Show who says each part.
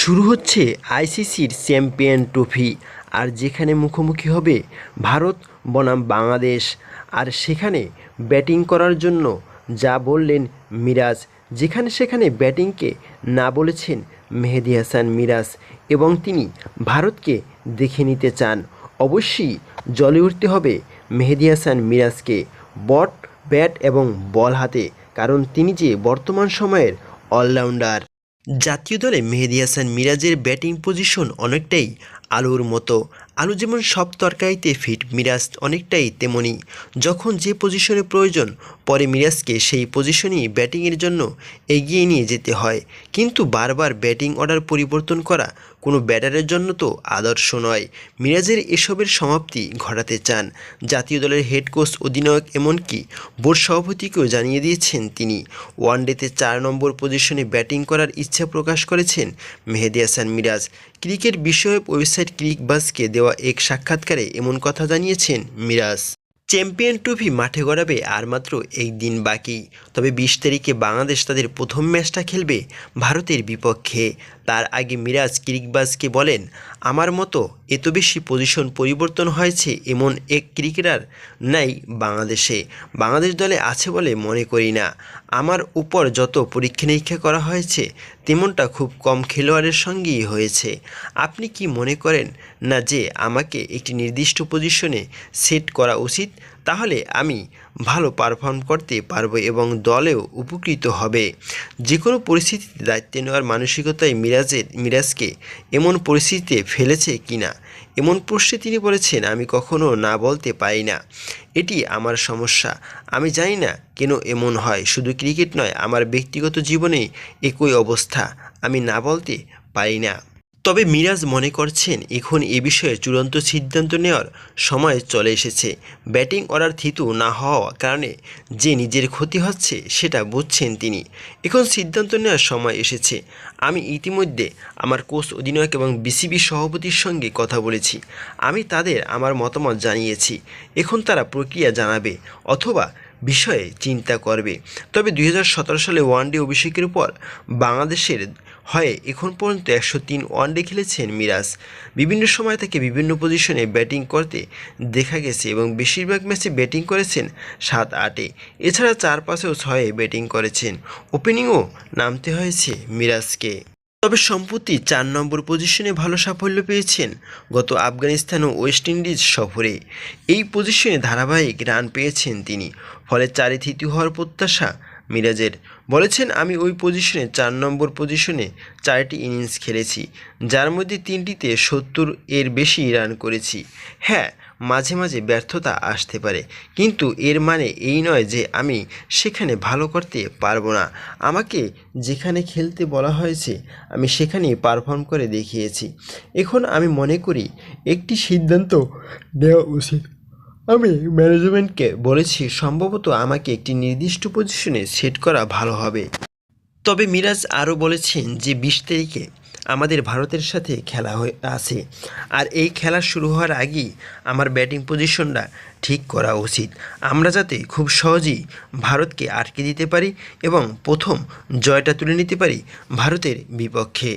Speaker 1: শুরু হচ্ছে আইসিসির চ্যাম্পিয়ন ট্রফি, আর যেখানে মুখোমুখি হবে ভারত, বনাম বাংলাদেশ। আর সেখানে ব্যাটিং করার জন্য যা বললেন মিরাজ, যেখানে সেখানে ব্যাটিংকে না বলেছেন মেহেদি হাসান মিরাজ, এবং তিনি ভারতকে দেখে নিতে চান। অবশ্যই জলে উঠতে হবে মেহেদি হাসান মিরাজকে, বট, ব্যাট এবং বল হাতে, কারণ তিনি যে বর্তমান সময়ের অলরাউন্ডার। জাতীয় দলে মেহেদি হাসান মিরাজের ব্যাটিং পজিশন অনেকটাই আলুর মতো। আলু যেমন সব তরকারিতে ফিট মিরাজ অনেকটাই তেমনই যখন যে পজিশনে প্রয়োজন, পরে মিরাজকে সেই পজিশনই ব্যাটিংয়ের জন্য এগিয়ে নিয়ে যেতে হয়। কিন্তু বারবার ব্যাটিং অর্ডার পরিবর্তন করা কোনো ব্যাটারের জন্য তো আদর্শ নয়। মিরাজের এসবের সমাপ্তি ঘটাতে চান। জাতীয় দলের হেড কোচ অধিনায়ক এমনকি বোর্ড সভাপতিকেও জানিয়ে দিয়েছেন তিনি। ওয়ানডেতে চার নম্বর পজিশনে ব্যাটিং করার ইচ্ছা প্রকাশ করেছেন মেহেদি হাসান মিরাজ। ক্রিকেট বিষয়ক ওয়েবসাইট ক্রিকবাজকে দেওয়া এক সাক্ষাৎকারে এমন কথা জানিয়েছেন মিরাজ। চ্যাম্পিয়ন ট্রফি মাঠে গড়াবে আর মাত্র এক দিন বাকি। তবে বিশ তারিখে বাংলাদেশ তাদের প্রথম ম্যাচটা খেলবে ভারতের বিপক্ষে। তার আগে মিরাজ ক্রিকবাজকে বলেন, আমার মতো এত বেশি পজিশন পরিবর্তন হয়েছে এমন এক ক্রিকেটার নাই বাংলাদেশে। বাংলাদেশ দলে আছে বলে মনে করি না। আমার উপর যত পরীক্ষা নিরীক্ষা করা হয়েছে, তেমনটা খুব কম খেলোয়াড়ের সঙ্গেই হয়েছে। আপনি কি মনে করেন না যে আমাকে একটি নির্দিষ্ট পজিশনে সেট করা উচিত? তাহলে আমি ভালো পারফর্ম করতে পারব এবং দলেও উপকৃত হবে। যে কোনো পরিস্থিতিতে দায়িত্ব নেওয়ার মানসিকতায় মিরাজের মিরাজকে এমন পরিস্থিতিতে ফেলেছে কিনা? এমন প্রশ্নে তিনি বলেছেন, আমি কখনো না বলতে পারি না। এটি আমার সমস্যা। আমি জানি না কেন এমন হয়। শুধু ক্রিকেট নয়, আমার ব্যক্তিগত জীবনে একই অবস্থা। আমি না বলতে পারি না। তবে মিরাজ মনে করছেন এখন এ বিষয়ে চূড়ান্ত সিদ্ধান্ত নেওয়ার সময় চলে এসেছে। ব্যাটিং অর্ডার থিতু না হওয়া কারণে যে নিজের ক্ষতি হচ্ছে সেটা বুঝছেন তিনি। এখন সিদ্ধান্ত নেওয়ার সময় এসেছে। আমি ইতিমধ্যে আমার কোচ অধিনায়ক এবং বিসিবি সভাপতির সঙ্গে কথা বলেছি। আমি তাদের আমার মতামত জানিয়েছি। এখন তারা প্রক্রিয়া জানাবে অথবা বিষয়ে চিন্তা করবে। তবে দু হাজার সতেরো সালে ওয়ানডে অভিষেকের পর বাংলাদেশের হয়ে। এখন পর্যন্ত একশো তিন ওয়ানডে খেলেছেন মিরাজ। বিভিন্ন সময় থেকে বিভিন্ন পজিশনে ব্যাটিং করতে দেখা গেছে এবং বেশিরভাগ ম্যাচে ব্যাটিং করেছেন সাত আটে। এছাড়া চার পাঁচেও ছয়ে ব্যাটিং করেছেন। ওপেনিংও নামতে হয়েছে মিরাজকে। তবে সম্প্রতি চার নম্বর পজিশনে ভালো সাফল্য পেয়েছেন গত আফগানিস্তান ও ওয়েস্ট ইন্ডিজ সফরে। এই পজিশনে ধারাবাহিক রান পেয়েছেন তিনি। ফলে চারে তৃতীয় হওয়ার প্রত্যাশা মিরাজের। বলেছেন, আমি ওই পজিশনে চার নম্বর পজিশনে চারটি ইনিংস খেলেছি, যার মধ্যে তিনটিতে সত্তর এর বেশি রান করেছি। হ্যাঁ মাঝে মাঝে ব্যর্থতা আসতে পারে, কিন্তু এর মানে এই নয় যে আমি সেখানে ভালো করতে পারব না। আমাকে যেখানে খেলতে বলা হয়েছে, আমি সেখানেই পারফর্ম করে দেখিয়েছি। এখন আমি মনে করি, একটি সিদ্ধান্ত নেওয়া উচিত। আমি ম্যানেজমেন্টকে বলেছি, সম্ভবত আমাকে একটি নির্দিষ্ট পজিশনে সেট করা ভালো হবে। তবে মিরাজ আরও বলেছেন যে বিশ তারিখে আমাদের ভারতের সাথে খেলা হয়ে আছে, আর এই খেলা শুরু হওয়ার আগেই আমার ব্যাটিং পজিশনটা ঠিক করা উচিত। আমরা যাতে খুব সহজেই ভারতকে আটকে দিতে পারি এবং প্রথম জয়টা তুলে নিতে পারি ভারতের বিপক্ষে।